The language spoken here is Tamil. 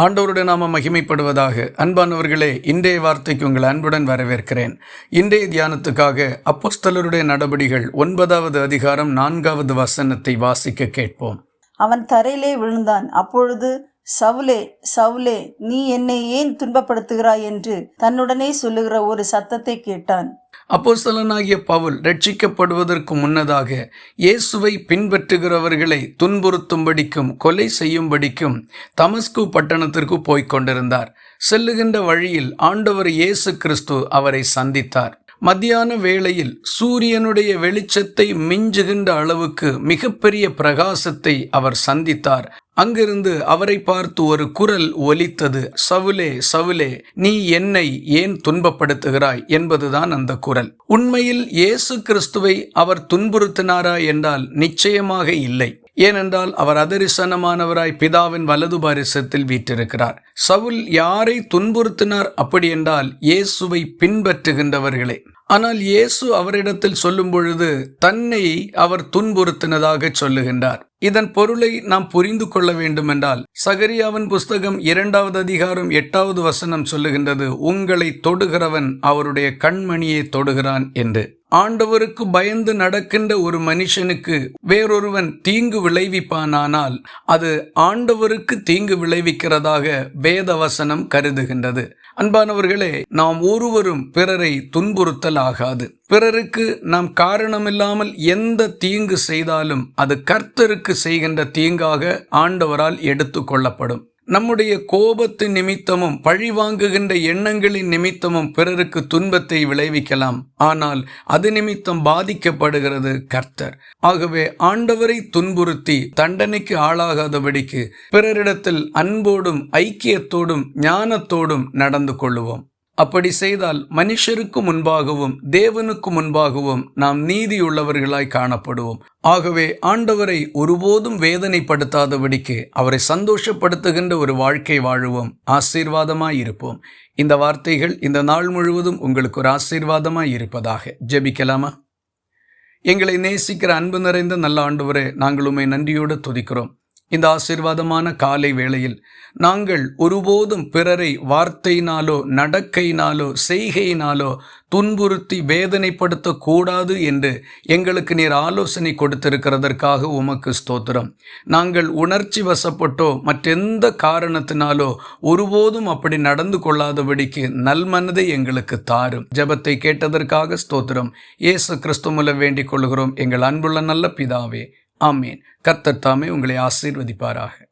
ஆண்டவருடைய நாம மகிமைப்படுவதாக. அன்பானவர்களே இன்றைய வார்த்தைக்கு உங்கள் அன்புடன் வரவேற்கிறேன். இன்றைய தியானத்துக்காக அப்போஸ்தலருடைய நடபடிகள் ஒன்பதாவது அதிகாரம் நான்காவது வசனத்தை வாசிக்க கேட்போம். அவன் தரையிலே விழுந்தான். அப்பொழுது சவுலே சவுலே நீ என்னை ஏன் துன்பப்படுத்துகிறாய் என்று தன்னுடனே சொல்லுகிற ஒரு சத்தத்தை கேட்டான். அப்போஸ்தலனாகிய பவுல் ரட்சிக்கப்படுவதற்கு முன்னதாக இயேசுவை பின்பற்றுகிறவர்களை துன்புறுத்தும்படிக்கும் கொலை செய்யும்படிக்கும் தமஸ்கு பட்டணத்திற்கு போய்க் கொண்டிருந்தார். செல்லுகின்ற வழியில் ஆண்டவர் இயேசு கிறிஸ்து அவரை சந்தித்தார். மத்தியான வேளையில் சூரியனுடைய வெளிச்சத்தை மிஞ்சுகின்ற அளவுக்கு மிகப்பெரிய பிரகாசத்தை அவர் சந்தித்தார். அங்கிருந்து அவரை பார்த்து ஒரு குரல் ஒலித்தது சவுலே சவுலே நீ என்னை ஏன் துன்பப்படுத்துகிறாய்? என்பதுதான் அந்த குரல். உண்மையில் இயேசு கிறிஸ்துவை அவர் துன்புறுத்தினாரா என்றால் நிச்சயமாக இல்லை. ஏனென்றால் அவர் அதரிசனமானவராய் பிதாவின் வலது பாரிசத்தில் வீற்றிருக்கிறார். சவுல் யாரை துன்புறுத்தினார் அப்படி என்றால் இயேசுவை பின்பற்றுகின்றவர்களே. ஆனால் இயேசு அவரிடத்தில் சொல்லும் பொழுது தன்னை அவர் துன்புறுத்தினதாக சொல்லுகின்றார். இதன் பொருளை நாம் புரிந்து கொள்ள வேண்டுமென்றால் சகரியாவின் புஸ்தகம் இரண்டாவது அதிகாரம் எட்டாவது வசனம் சொல்லுகின்றது உங்களை தொடுகிறவன் அவருடைய கண்மணியை தொடுகிறான் என்று. ஆண்டவருக்கு பயந்து நடக்கின்ற ஒரு மனுஷனுக்கு வேறொருவன் தீங்கு விளைவிப்பானானால் அது ஆண்டவருக்கு தீங்கு விளைவிக்கிறதாக வேத வசனம் கருதுகின்றது. அன்பானவர்களே நாம் ஒருவரும் பிறரை துன்புறுத்தல் ஆகாது பிறருக்கு நாம் காரணமில்லாமல் எந்த தீங்கு செய்தாலும் அது கர்த்தருக்கு செய்கின்ற தீங்காக ஆண்டவரால் எடுத்து கொள்ளப்படும். நம்முடைய கோபத்தின் நிமித்தமும் பழிவாங்குகின்ற எண்ணங்களின் நிமித்தமும் பிறருக்கு துன்பத்தை விளைவிக்கலாம். ஆனால் அது நிமித்தம் பாதிக்கப்படுகிறது கர்த்தர். ஆகவே ஆண்டவரை துன்புறுத்தி தண்டனைக்கு ஆளாகாதபடிக்கு பிறரிடத்தில் அன்போடும் ஐக்கியத்தோடும் ஞானத்தோடும் நடந்து கொள்ளுவோம். அப்படி செய்தால் மனுஷருக்கு முன்பாகவும் தேவனுக்கு முன்பாகவும் நாம் நீதியுள்ளவர்களாய் காணப்படுவோம். ஆகவே ஆண்டவரை ஒருபோதும் வேதனைப்படுத்தாதபடிக்கு அவரை சந்தோஷப்படுத்துகின்ற ஒரு வாழ்க்கை வாழுவோம். ஆசீர்வாதமாய் இருப்போம். இந்த வார்த்தைகள் இந்த நாள் முழுவதும் உங்களுக்கு ஒரு ஆசீர்வாதமாய் இருப்பதாக ஜெபிக்கலாமா? எங்களை நேசிக்கிற அன்பு நிறைந்த நல்ல ஆண்டவரே நாங்கள் உண்மை நன்றியோடு துதிக்கிறோம். இந்த ஆசீர்வாதமான காலை வேளையில் நாங்கள் ஒருபோதும் பிறரை வார்த்தையினாலோ நடக்கையினாலோ செய்கையினாலோ துன்புறுத்தி வேதனைப்படுத்தக்கூடாது என்று எங்களுக்கு நீர் ஆலோசனை கொடுத்திருக்கிறதற்காக உமக்கு ஸ்தோத்திரம். நாங்கள் உணர்ச்சி வசப்பட்டோ மற்றெந்த காரணத்தினாலோ ஒருபோதும் அப்படி நடந்து கொள்ளாதபடிக்கு நல்மனதை எங்களுக்கு தாரும். ஜபத்தை கேட்டதற்காக ஸ்தோத்திரம். இயேசு கிறிஸ்துமுல வேண்டிக் கொள்கிறோம். எங்கள் அன்புள்ள நல்ல பிதாவே ஆமேன். கர்த்தர் தாமே உங்களை ஆசீர்வதிப்பாராக.